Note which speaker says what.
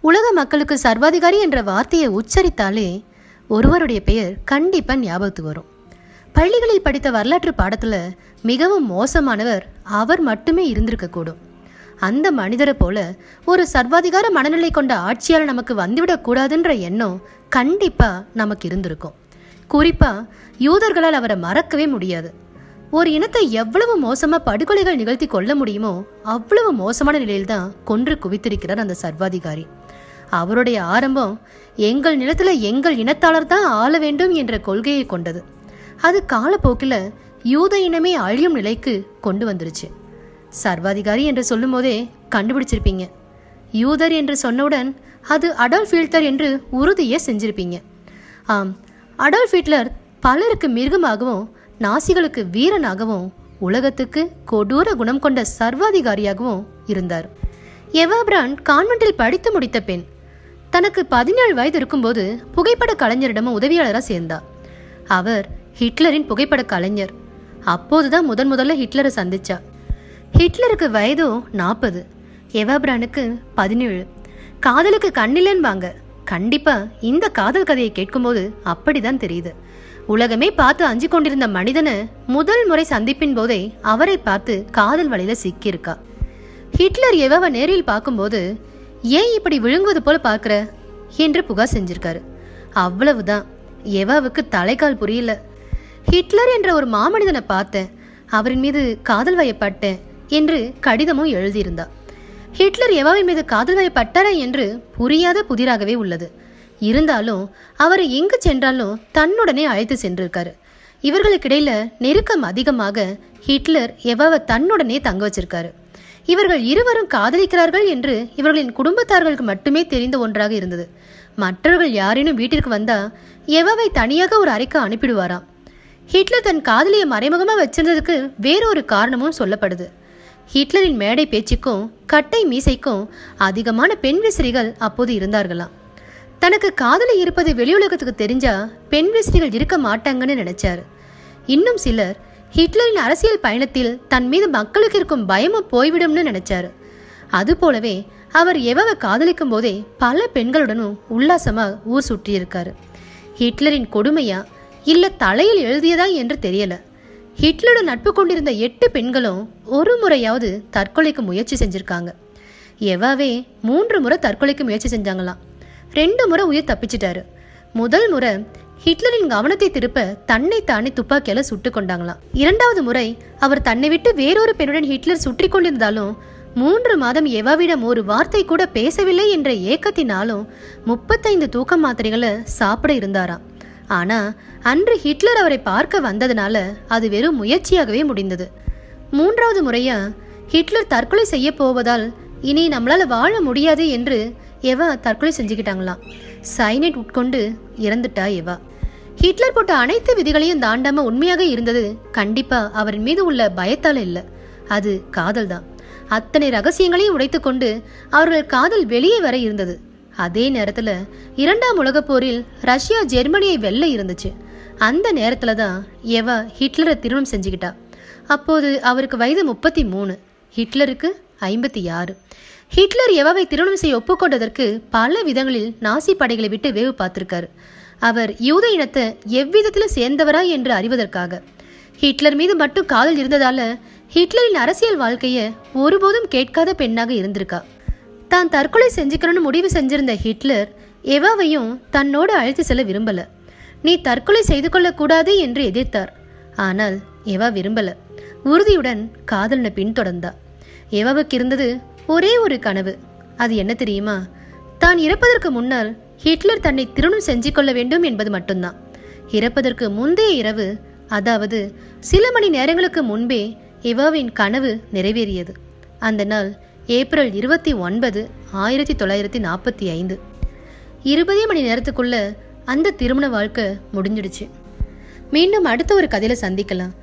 Speaker 1: உலக மக்களுக்கு சர்வாதிகாரி என்ற வார்த்தையை உச்சரித்தாலே ஒருவருடைய பெயர் கண்டிப்பாக ஞாபகத்துக்கு வரும். பள்ளிகளில் படித்த வரலாற்று பாடத்தில் மிகவும் மோசமானவர் அவர் மட்டுமே இருந்திருக்கக்கூடும் அந்த மனிதரை போல ஒரு சர்வாதிகார மனநிலை கொண்ட ஆட்சியாளர் நமக்கு வந்துவிடக்கூடாதுன்ற எண்ணம் கண்டிப்பாக நமக்கு இருந்திருக்கும். குறிப்பாக யூதர்களால் அவரை மறக்கவே முடியாது. ஒரு இனத்தை எவ்வளவு மோசமாக படுகொலைகள் நிகழ்த்தி கொள்ள முடியுமோ அவ்வளவு மோசமான நிலையில்தான் கொன்று குவித்திருக்கிறார் அந்த சர்வாதிகாரி. அவருடைய ஆரம்பம் எங்கள் நிலத்தில் எங்கள் இனத்தாளர் தான் ஆள வேண்டும் என்ற கொள்கையை கொண்டது. அது காலப்போக்கில் யூத இனமே அழியும் நிலைக்கு கொண்டு வந்துருச்சு. சர்வாதிகாரி என்று சொல்லும்போதே கண்டுபிடிச்சிருப்பீங்க. யூதர் என்று சொன்னவுடன் அது அடால்ஃப் ஹிட்லர் என்று உறுதியே செஞ்சிருப்பீங்க. ஆம் அடால்ஃப் ஹிட்லர் பலருக்கு மிருகமாகவும் நாசிகளுக்கு வீரனாகவும் உலகத்துக்கு கொடூர குணம் கொண்ட சர்வாதிகாரியாகவும் இருந்தார். எவா பிராண்ட் கான்வென்ட்டில் படித்து முடித்த பெண் தனக்கு பதினேழு வயது இருக்கும்போது புகைப்பட கலைஞரிடமும் உதவியாளராக சேர்ந்தா அவர் ஹிட்லரின் புகைப்பட கலைஞர். அப்போதுதான் முதன் முதல்ல ஹிட்லரை சந்திச்சா ஹிட்லருக்கு வயதோ நாற்பது எவாபிரானுக்கு பதினேழு. காதலுக்கு கண்ணிலன்பாங்க கண்டிப்பாக இந்த காதல் கதையை கேட்கும்போது அப்படிதான் தெரியுது. உலகமே பார்த்து அஞ்சு கொண்டிருந்த மனிதனை முதல் முறை சந்திப்பின் போதே அவரை பார்த்து காதல் வலையில சிக்கியிருக்கா. ஹிட்லர் எவாவை நேரில் பார்க்கும்போது ஏன் இப்படி விழுங்குவது போல பார்க்குற? என்று புகார் செஞ்சிருக்காரு. அவ்வளவுதான். எவாவுக்கு தலைக்கால் புரியல. ஹிட்லர் என்ற ஒரு மாமனிதனை பார்த்தேன். அவரின் மீது காதல் வயப்பட்டேன் என்று கடிதமும் எழுதியிருந்தா. ஹிட்லர் எவாவின் மீது காதல் வயப்பட்டாரா என்று புரியாத புதிராகவே உள்ளது. இருந்தாலும் அவர் எங்கு சென்றாலும் தன்னுடனே அழைத்து சென்றிருக்காரு. இவர்களுக்கிடையில நெருக்கம் அதிகமாக ஹிட்லர் எவாவை தன்னுடனே தங்க வச்சிருக்காரு. இவர்கள் இருவரும் காதலிக்கிறார்கள் என்று இவர்களின் குடும்பத்தார்களுக்கு மட்டுமே தெரிந்த ஒன்றாக இருந்தது. மற்றவர்கள் யாரேனும் வீட்டிற்கு வந்தா எவாவை தனியாக ஒரு அறைக்கு அனுப்பிடுவாராம். ஹிட்லர் தன் காதலியை மறைமுகமாக வச்சிருந்ததுக்கு வேறொரு காரணமும் சொல்லப்படுது. ஹிட்லரின் மேடை பேச்சுக்கும் கட்டை மீசைக்கும் அதிகமான பெண் விசிறிகள் அப்போது இருந்தார்களாம். தனக்கு காதலி இருப்பது வெளியுலகத்துக்கு தெரிஞ்சா பெண் விசிறிகள் இருக்க மாட்டாங்கன்னு நினைச்சாரு. இன்னும் சிலர் ஹிட்லரின் அரசியல் பயணத்தில் தன் மீது மக்களுக்கு இருக்கும் பயமும் போய்விடும்னு நினைச்சாரு. அது போலவே அவர் எவவை காதலிக்கும் போதே பல பெண்களுடனும் உல்லாசமாக ஊர் சுற்றியிருக்காரு. ஹிட்லரின் கொடுமையா இல்ல தலையில் எழுதியதா என்று தெரியல. ஹிட்லருடன் நட்பு கொண்டிருந்த எட்டு பெண்களும் ஒரு முறையாவது தற்கொலைக்கு முயற்சி செஞ்சிருக்காங்க. எவாவே மூன்று முறை தற்கொலைக்கு முயற்சி செஞ்சாங்களாம். ரெண்டு முறை உயிர் தப்பிச்சிட்டாரு. முதல் முறை ஹிட்லரின் கவனத்தை திருப்ப தன்னை தானே துப்பாக்கியால சுட்டு கொண்டாங்களாம். இரண்டாவது முறை அவர் தன்னை விட்டு வேறொரு பெண்ணுடன் ஹிட்லர் சுற்றி கொண்டிருந்தாலும் மூன்று மாதம் எவாவிடம் ஒரு வார்த்தை கூட பேசவில்லை என்ற ஏக்கத்தினாலும் முப்பத்தைந்து தூக்க மாத்திரைகளை சாப்பிட இருந்தாராம். ஆனா அன்று ஹிட்லர் அவரை பார்க்க வந்ததுனால அது வெறும் முயற்சியாகவே முடிந்தது. மூன்றாவது முறையா ஹிட்லர் தற்கொலை செய்ய போவதால் இனி நம்மளால வாழ முடியாது என்று எவா தற்கொலை செஞ்சுக்கிட்டாங்களாம். சைனைட் உட்கொண்டு இறந்துட்டா எவா. ஹிட்லர் போட்ட அனைத்து விதிகளையும் தாண்டாம உண்மையாக இருந்தது கண்டிப்பா அவரின் மீது உள்ள பயத்தால இல்ல. அது காதல் தான் அத்தனை ரகசியங்களையும் உடைத்துக்கொண்டு அவர்கள் காதல் வெளியே வர இருந்தது. அதே நேரத்துல இரண்டாம் உலகப் போரில் ரஷ்யா ஜெர்மனியை வெல்ல இருந்துச்சு. அந்த நேரத்துல தான் எவா ஹிட்லரை திருமணம் செஞ்சுக்கிட்டா. அப்போது அவருக்கு வயது முப்பத்தி மூணு ஹிட்லருக்கு ஐம்பத்தி ஆறு. ஹிட்லர் எவாவை திருமணம் செய்ய ஒப்புக்கொண்டதற்கு பல விதங்களில் நாசி படைகளை விட்டு வேவு பார்த்திருக்காரு. அவர் யூத இனத்தை எவ்விதத்தில் சேர்ந்தவரா என்று அறிவதற்காக. ஹிட்லர் மீது மட்டும் காதல் இருந்ததால ஹிட்லரின் அரசியல் வாழ்க்கையை ஒருபோதும் கேட்காத பெண்ணாக இருந்திருக்கா. தான் தற்கொலை செஞ்சுக்கணும்னு முடிவு செஞ்சிருந்த ஹிட்லர் எவாவையும் தன்னோடு அழைத்து செல்ல விரும்பல. நீ தற்கொலை செய்து கொள்ளக்கூடாது என்று எதிர்த்தார். ஆனால் எவா விரும்பல. உறுதியுடன் காதலனை பின்தொடர்ந்தா எவாவுக்கு இருந்தது ஒரே ஒரு கனவு. அது என்ன தெரியுமா? தான் இறப்பதற்கு முன்னால் ஹிட்லர் தன்னை திருமணம் செஞ்சு கொள்ள வேண்டும் என்பது மட்டும்தான். இறப்பதற்கு முந்தைய இரவு அதாவது சில மணி நேரங்களுக்கு முன்பே இவாவின் கனவு நிறைவேறியது. அந்த நாள் ஏப்ரல் இருபத்தி ஒன்பது ஆயிரத்தி தொள்ளாயிரத்தி நாற்பத்தி ஐந்து. இருபதே மணி நேரத்துக்குள்ள அந்த திருமண வாழ்க்கை முடிஞ்சிடுச்சு. மீண்டும் அடுத்த ஒரு கதையில சந்திக்கலாம்.